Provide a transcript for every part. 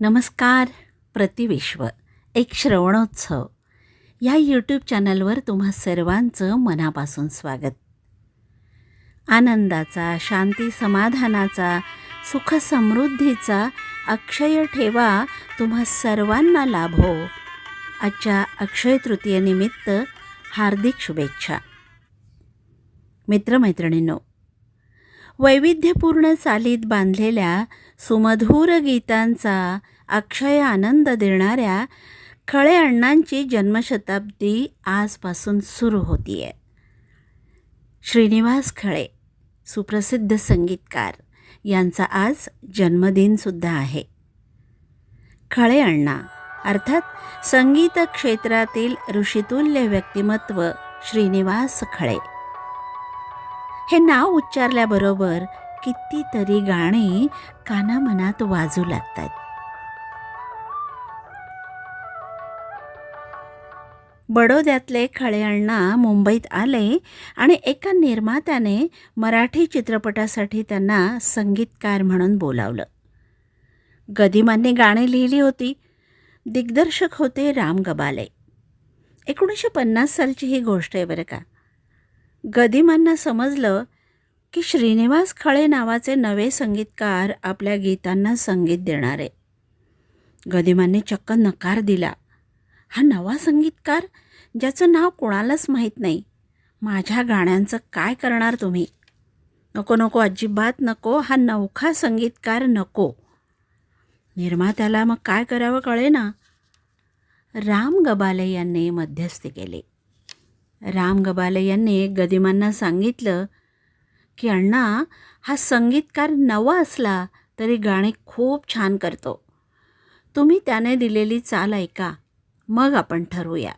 नमस्कार प्रतिविश्व एक श्रवणोत्सव. या यूट्यूब चॅनलवर तुम्हा सर्वांचं मनापासून स्वागत. आनंदाचा शांती समाधानाचा सुख समृद्धीचा अक्षय ठेवा तुम्हा सर्वांना लाभो. आजच्या अक्षय तृतीयेनिमित्त हार्दिक शुभेच्छा. मित्रमैत्रिणींनो वैविध्यपूर्ण चालीत बांधलेल्या सुमधूर गीतांचा अक्षय आनंद देणाऱ्या खळे अण्णांची जन्मशताब्दी आजपासून सुरू होती आहे श्रीनिवास खळे सुप्रसिद्ध संगीतकार यांचा आज जन्मदिनसुद्धा आहे. खळे अण्णा अर्थात संगीत क्षेत्रातील ऋषितुल्य व्यक्तिमत्व श्रीनिवास खळे. हे नाव उच्चारल्याबरोबर कितीतरी गाणी कानामनात वाजू लागतात. बडोद्यातले खळे अण्णा मुंबईत आले आणि एका निर्मात्याने मराठी चित्रपटासाठी त्यांना संगीतकार म्हणून बोलावलं. गदिमांनी गाणी लिहिली होती. दिग्दर्शक होते राम गबाले. एकोणीसशे पन्नास सालची ही गोष्ट आहे बरं का. गदिमांना समजलं की श्रीनिवास खळे नावाचे नवे संगीतकार आपल्या गीतांना संगीत देणारे. गदिमांनी चक्क नकार दिला. हा नवा संगीतकार ज्याचं नाव कोणालाच माहीत नाही माझ्या गाण्यांचं काय करणार तुम्ही? नको नको अजिबात नको हा नवखा संगीतकार नको. निर्मात्याला मग काय करावं कळे ना राम गबाले यांनी मध्यस्थी केली. राम गबाले यांनी गदिमांना सांगितलं की अण्णा हा संगीतकार नवा असला तरी गाणे खूप छान करतो. तुम्ही त्याने दिलेली चाल ऐका. मग आपण ठरवूया.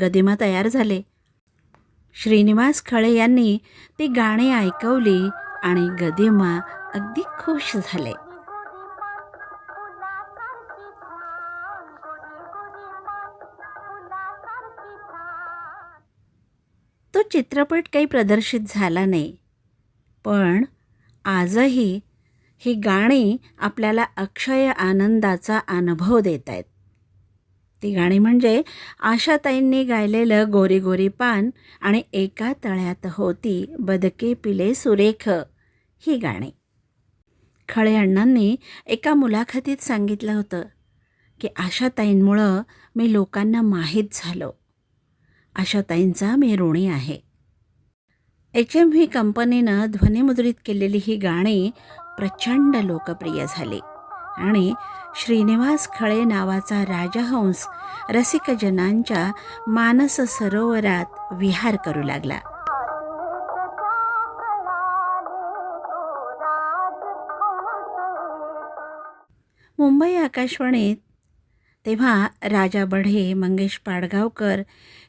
गदिमा तयार झाले. श्रीनिवास खळे यांनी ती गाणी ऐकवली आणि गदिमा अगदी खुश झाले. चित्रपट काही प्रदर्शित झाला नाही. पण आजही ही गाणी आपल्याला अक्षय आनंदाचा अनुभव देत आहेत. ती गाणी म्हणजे आशाताईंनी गायलेलं गोरी गोरी पान आणि एका तळ्यात होती बदके पिले सुरेख ही गाणी. खळे अण्णांनी एका मुलाखतीत सांगितलं होतं की आशाताईंमुळं मी लोकांना माहीत झालो. आशाताईंचा मी ऋणी आहे. एच एम व्ही कंपनीनं ध्वनिमुद्रित केलेली ही गाणी प्रचंड लोकप्रिय झाली आणि श्रीनिवास खळे नावाचा राजहंस रसिकजनांच्या मानस सरोवरात विहार करू लागला. मुंबई आकाशवाणीत तेव्हा राजा बढे मंगेश पाडगावकर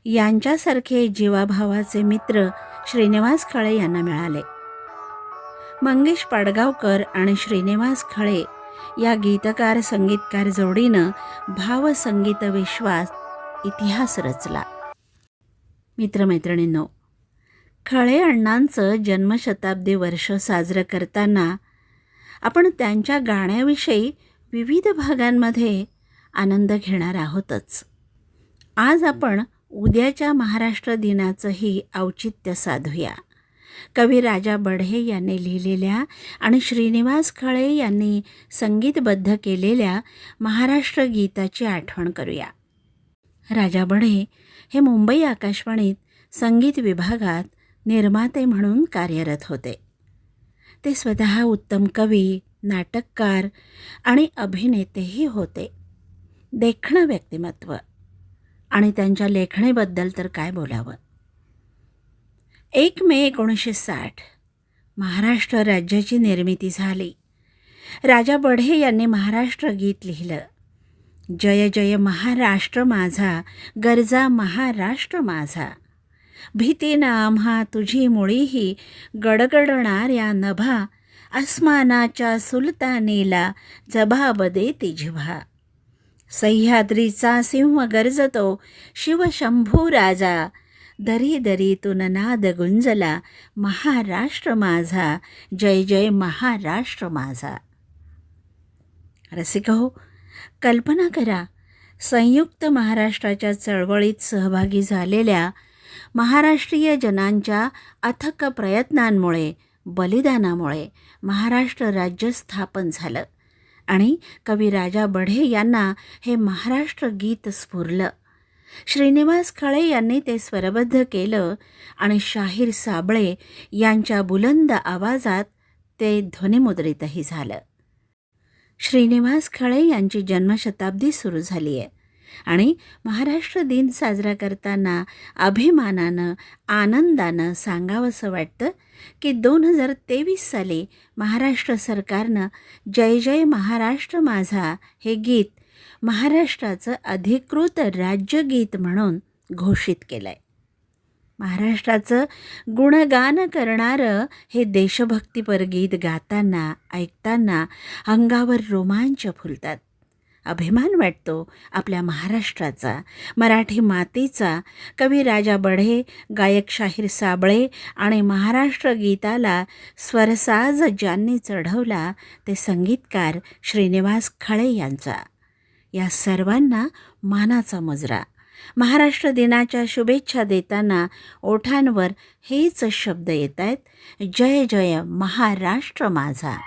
यांच्यासारखे जीवाभावाचे मित्र श्रीनिवास खळे यांना मिळाले. मंगेश पाडगावकर आणि श्रीनिवास खळे या गीतकार संगीतकार जोडीनं भावसंगीत विश्वास इतिहास रचला. मित्रमैत्रिणींनो खळे अण्णांचं जन्मशताब्दी वर्ष साजरं करताना आपण त्यांच्या गाण्याविषयी विविध भागांमध्ये आनंद घेणार आहोतच. आज आपण उद्याच्या महाराष्ट्र दिनाचंही औचित्य साधूया. कवी राजा बढे यांनी लिहिलेल्या आणि श्रीनिवास खळे यांनी संगीतबद्ध केलेल्या महाराष्ट्र गीताची आठवण करूया. राजा बढे हे मुंबई आकाशवाणीत संगीत विभागात निर्माते म्हणून कार्यरत होते. ते स्वतः उत्तम कवी नाटककार आणि अभिनेतेही होते. देखणं व्यक्तिमत्व. आणि त्यांच्या लेखणीबद्दल तर काय बोलावं? एक मे एकोणीसशे साठ महाराष्ट्र राज्याची निर्मिती झाली. राजा बढे यांनी महाराष्ट्र गीत लिहिलं. जय जय महाराष्ट्र माझा गरजा महाराष्ट्र माझा. भीतीनं आम्हा तुझी मुळीही गडगडणाऱ्या नभा. अस्मानाच्या सुलतानीला जबाब दे ती जिव्हा. सह्याद्रीचा सिंह गरजतो शिवशंभू राजा. दरी दरीतून नाद गुंजला महाराष्ट्र माझा. जय जय महाराष्ट्र माझा. रसिक हो कल्पना करा संयुक्त महाराष्ट्राच्या चळवळीत सहभागी झालेल्या महाराष्ट्रीय जनांच्या अथक प्रयत्नांमुळे बलिदानामुळे महाराष्ट्र राज्य स्थापन झालं. आणि कवी राजा बढे यांना हे महाराष्ट्र गीत स्फुरलं. श्रीनिवास खळे यांनी ते स्वरबद्ध केलं आणि शाहीर साबळे यांच्या बुलंद आवाजात ते ध्वनिमुद्रितही झालं. श्रीनिवास खळे यांची जन्मशताब्दी सुरू झाली आहे आणि महाराष्ट्र दिन साजरा करताना अभिमानानं आनंदानं सांगावंसं वाटतं की दोन हजार तेवीस साली महाराष्ट्र सरकारनं जय जय महाराष्ट्र माझा हे गीत महाराष्ट्राचं अधिकृत राज्यगीत म्हणून घोषित केलं आहे महाराष्ट्राचं गुणगान करणारं हे देशभक्तीपर गीत गाताना ऐकताना अंगावर रोमांच फुलतात. अभिमान वाटतो आपल्या महाराष्ट्राचा मराठी मातीचा. कवी राजा बढे गायक शाहीर साबळे आणि महाराष्ट्र गीताला स्वरसाज ज्यांनी चढवला ते संगीतकार श्रीनिवास खळे यांचा. या सर्वांना मानाचा मुजरा. महाराष्ट्र दिनाच्या शुभेच्छा देताना ओठांवर हेच शब्द येत आहेत जय जय महाराष्ट्र माझा.